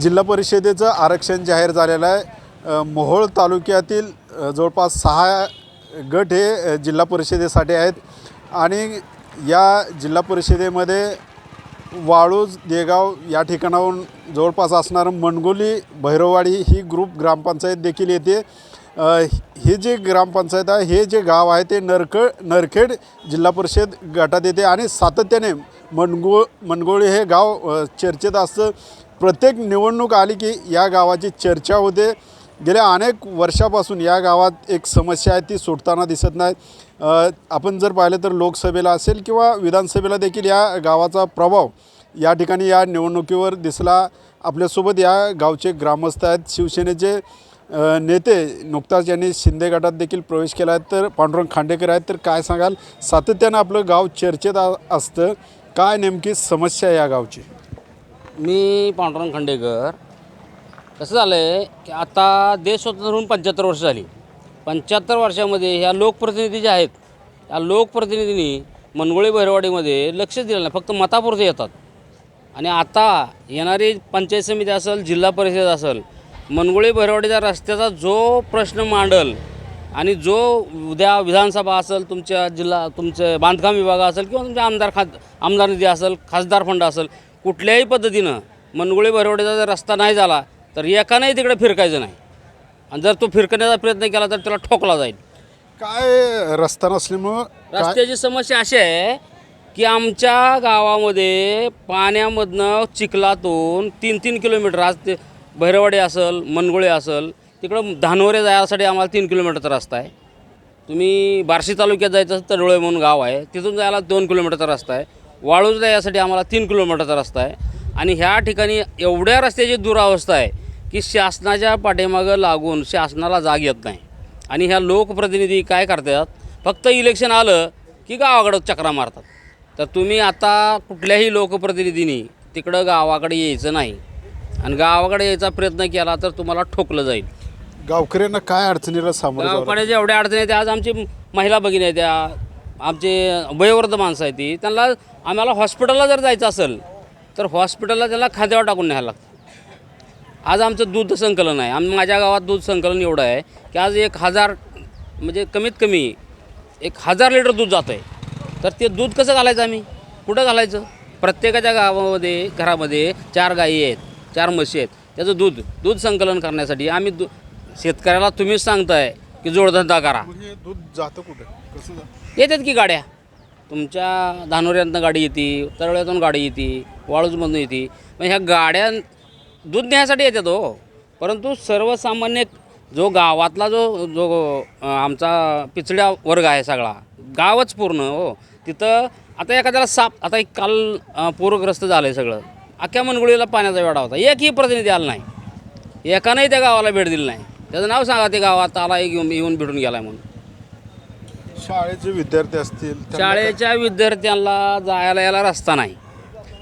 जिल्हा परिषदेचं आरक्षण जाहीर झालेलं आहे. मोहोळ तालुक्यातील जवळपास सहा गट हे जिल्हा परिषदेसाठी आहेत. आणि या जिल्हा परिषदेमध्ये वाळूज देगाव या ठिकाणाहून जवळपास असणारं मणगोली भैरववाडी ही ग्रुप ग्रामपंचायत देखील येते. हे जे ग्रामपंचायत आहे हे जे गाव आहे ते नरक नरखेड जिल्हा परिषद गटात येते. आणि सातत्याने मनगो मनगोळी हे गाव चर्चेत असतं. प्रत्येक निवडणूक आली की या गावाची चर्चा होते. गेल्या अनेक वर्षापासून या गावात एक समस्या आहे ती सुटताना दिसत नाही. आपण जर पाहिलं तर लोकसभेला असेल किंवा विधानसभेला देखील या गावाचा प्रभाव या ठिकाणी या निवडणुकीवर दिसला. आपल्यासोबत या गावचे ग्रामस्थ आहेत. शिवसेनेचे नेते नुकताच यांनी शिंदे गटात देखील प्रवेश केला आहे. तर पांडुरंग खांडेकर आहेत. तर काय सांगाल? सातत्यानं आपलं गाव चर्चेत असतं. काय नेमकी समस्या आहे या गावची? मी पांडुरंग खंडेकर. कसं झालं आहे की आता देश स्वतंत्र होऊन पंच्याहत्तर वर्ष झाली. पंच्याहत्तर वर्षामध्ये ह्या लोकप्रतिनिधी जे आहेत या लोकप्रतिनिधींनी मनगोळी भैरवाडीमध्ये लक्ष दिलं नाही फक्त मतापुरते येतात. आणि आता येणारी पंचायत समिती असेल जिल्हा परिषद असेल मनगोळी भैरवाडीच्या रस्त्याचा जो प्रश्न मांडल आणि जो उद्या विधानसभा असेल तुमच्या जिल्हा तुमचं बांधकाम विभाग असेल किंवा तुमच्या आमदार खात आमदार निधी असेल खासदार फंड असेल कुठल्याही पद्धतीनं मनगोळी भैरवाडीचा जर रस्ता नाही झाला तर एकानंही तिकडे फिरकायचं नाही. आणि जर तो फिरकण्याचा प्रयत्न केला तर त्याला ठोकला जाईल. काय रस्ता नसल्यामुळं रस्त्याची समस्या अशी आहे की आमच्या गावामध्ये पाण्यामधनं चिखलातून तीन तीन किलोमीटर आज ते भैरवाडी असेल मनगोळे असेल तिकडं धानोरे जायसाठी आम्हाला तीन किलोमीटरचा रस्ता आहे. तुम्ही बार्शी तालुक्यात जायचं तडोळे म्हणून गाव आहे. तिथून जायला दोन किलोमीटरचा रस्ता आहे. वाळूजला यासाठी आम्हाला तीन किलोमीटरचा रस्ता आहे. आणि ह्या ठिकाणी एवढ्या रस्त्याची दुरावस्था आहे की शासनाच्या पाठीमागं लागून शासनाला जाग येत नाही. आणि ह्या लोकप्रतिनिधी काय करतात? फक्त इलेक्शन आलं की गावाकडं चक्रा मारतात. तर तुम्ही आता कुठल्याही लोकप्रतिनिधींनी तिकडं गावाकडे यायचं नाही. आणि गावाकडे यायचा प्रयत्न केला तर तुम्हाला ठोकलं जाईल. गावकऱ्यांना काय अडचणीला सामोरं जावं गावकड्याच्या एवढ्या अडचणी आहेत. आज आमची महिला भगिनी आहेत. त्या आमचे वयोवृद्ध माणसं आहेत ती त्यांना आम्हाला हॉस्पिटलला जर जायचं असेल तर हॉस्पिटलला त्याला खांद्यावर टाकून न्यायला लागतं. आज आमचं दूध संकलन आहे. आम माझ्या गावात दूध संकलन एवढं आहे की आज एक हजार म्हणजे कमीत कमी एक हजार लिटर दूध जातं आहे तर ते दूध कसं घालायचं आम्ही? कुठं घालायचं? प्रत्येकाच्या गावामध्ये घरामध्ये चार गायी आहेत चार म्हशी आहेत त्याचं दूध दूध संकलन करण्यासाठी आम्ही दू शेतकऱ्याला तुम्हीच सांगताय की जोडधंदा करा. मग हे दूध जातं कुठं? कसं जातं येतात की गाड्या? तुमच्या धानोऱ्यातनं गाडी येते तळव्यातून गाडी येते वाळूजमधून येते. मग ह्या गाड्या दूध न्यायसाठी येतात हो. परंतु सर्वसामान्य जो गावातला जो जो आमचा पिचड्या वर्ग आहे सगळा गावच पूर्ण हो. तिथं आता एखाद्याला साप आता एक काल अं, पूरग्रस्त झालं आहे सगळं. अख्ख्या मनगुळीला पाण्याचा वेढा होता. एकही प्रतिनिधी आला नाही. एकानंही त्या गावाला भेट दिली नाही. त्याचं नाव सांगा ते गावात आला घेऊन येऊन भेटून गेला म्हणून. शाळेचे विद्यार्थी असतील त्यांना शाळेच्या विद्यार्थ्यांना जायला यायला रस्ता नाही.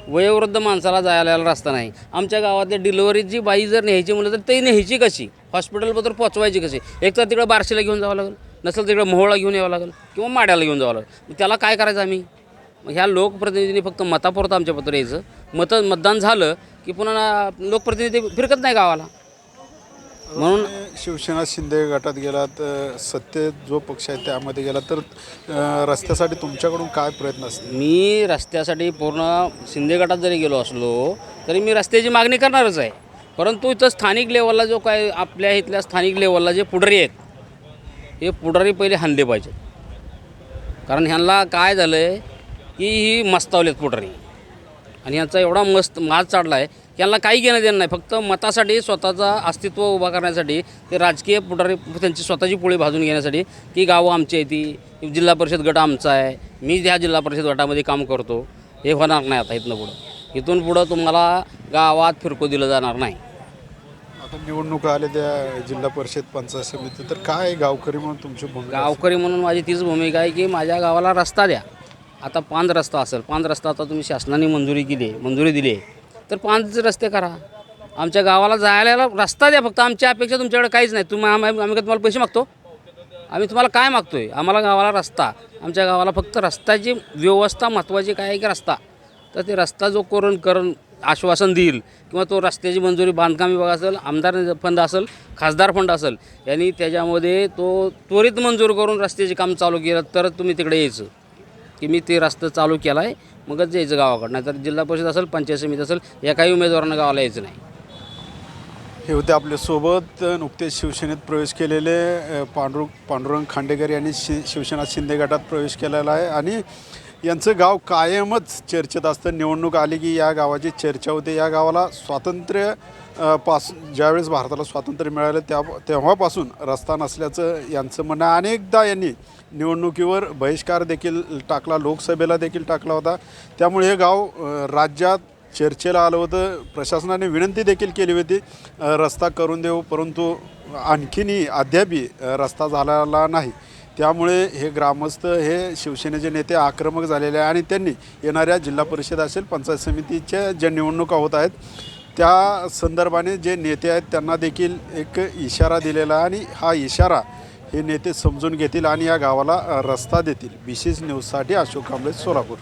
वयोवृद्ध माणसाला जायला यायला रस्ता नाही. आमच्या गावातल्या डिलिव्हरीची बाई जर न्यायची म्हणलं तर ते न्यायची कशी? हॉस्पिटलबद्दल पोचवायची कशी? एक तर तिकडं बार्शीला घेऊन जावं लागेल नसेल तिकडं मोहोळला घेऊन यावं लागेल किंवा माड्याला घेऊन जावं लागेल. मग त्याला काय करायचं आम्ही? मग ह्या लोकप्रतिनिधींनी फक्त मतापुरतं आमच्या पत्र यायचं. मत मतदान झालं की पुन्हा लोकप्रतिनिधी फिरकत नाही गावाला. म्हणून शिवसेना शिंदे गटात गेलात सत्य जो पक्ष आहे त्यामध्ये गेला तर अ, रस्त्यासाठी तुमच्याकडून काय प्रयत्न असतील? मी रस्त्यासाठी पूर्ण शिंदे गटात जरी गेलो असलो तरी मी रस्त्याची मागणी करणारच आहे. परंतु इथं स्थानिक लेवलला जो काय आपल्या इथल्या स्थानिक लेवलला जे पुढारी आहेत हे पुढारी पहिले हाणले पाहिजेत. कारण ह्यांना काय झालं आहे की ही मस्तावलेत पुढारी. आणि ह्यांचा एवढा मस्त माज चाडला आहे यांना काही घेणं देणं नाही. फक्त मतासाठी स्वतःचा अस्तित्व उभा करण्यासाठी ते राजकीय पुढारी त्यांची स्वतःची पोळी भाजून घेण्यासाठी की गावं आमची आहे ती जिल्हा परिषद गट आमचा आहे मी ह्या जिल्हा परिषद गटामध्ये काम करतो हे होणार नाही आता इथनं पुढं. इथून पुढं तुम्हाला गावात फिरको दिलं जाणार नाही. आता निवडणुका आल्या त्या जिल्हा परिषद पंचायत समिती तर काय गावकरी म्हणून तुमची भूमिका? गावकरी म्हणून माझी तीच भूमिका आहे की माझ्या गावाला रस्ता द्या. आता पाच रस्ता असेल पाच रस्ता आता तुम्ही शासनाने मंजुरी केली आहे मंजुरी दिली आहे. तर पाच रस्ते करा. आमच्या गावाला जायला रस्ता द्या फक्त आमच्या अपेक्षा तुमच्याकडे काहीच नाही. तुम्ही आम्ही आम्ही तुम्हाला पैसे मागतो? आम्ही तुम्हाला काय मागतो आहे आम्हाला गावाला रस्ता आमच्या गावाला फक्त रस्त्याची व्यवस्था महत्त्वाची काय आहे की रस्ता? तर ते रस्ता जो करून करून आश्वासन देईल किंवा तो रस्त्याची मंजुरी बांधकाम विभाग असेल आमदार फंड असेल खासदार फंड असेल यांनी त्याच्यामध्ये तो त्वरित मंजूर करून रस्त्याचे काम चालू केलं तर तुम्ही तिकडे यायचं. की मी ते रस्ता चालू केला आहे मगच यायचं गावाकडं. नाहीतर जिल्हा परिषद असेल पंचायत समिती असेल एकाही उमेदवारांना गावाला यायचं नाही. हे होते आपल्यासोबत नुकतेच शिवसेनेत प्रवेश केलेले पांडुर पांडुरंग खांडेकर यांनी शि शिवसेना शिंदे गटात प्रवेश केलेला आहे. आणि यांचं गाव कायमच चर्चेत असतं. निवडणूक आली की या गावाची चर्चा होते. या गावाला स्वातंत्र्य पासपासून ज्यावेळेस भारताला स्वातंत्र्य मिळालं त्या तेव्हापासून रस्ता नसल्याचं यांचं म्हणणं अनेकदा यांनी निवडणुकीवर बहिष्कार देखील टाकला लोकसभेला देखील टाकला होता. त्यामुळे हे गाव राज्यात चर्चेला आलं होतं. प्रशासनाने विनंती देखील केली होती रस्ता करून देऊ परंतु आणखीनही अद्यापही रस्ता झालेला नाही. त्यामुळे हे ग्रामस्थ हे शिवसेनेचे नेते आक्रमक झालेले आहे आणि त्यांनी येणाऱ्या जिल्हा परिषद असेल पंचायत समितीच्या ज्या निवडणुका होत आहेत त्या संदर्भाने जे नेते आहेत त्यांना देखील एक इशारा दिलेला आहे आणि हा इशारा हे नेते समजून घेतील आणि या गावाला रस्ता देतील. विशेष न्यूजसाठी अशोक कांबळे सोलापूर.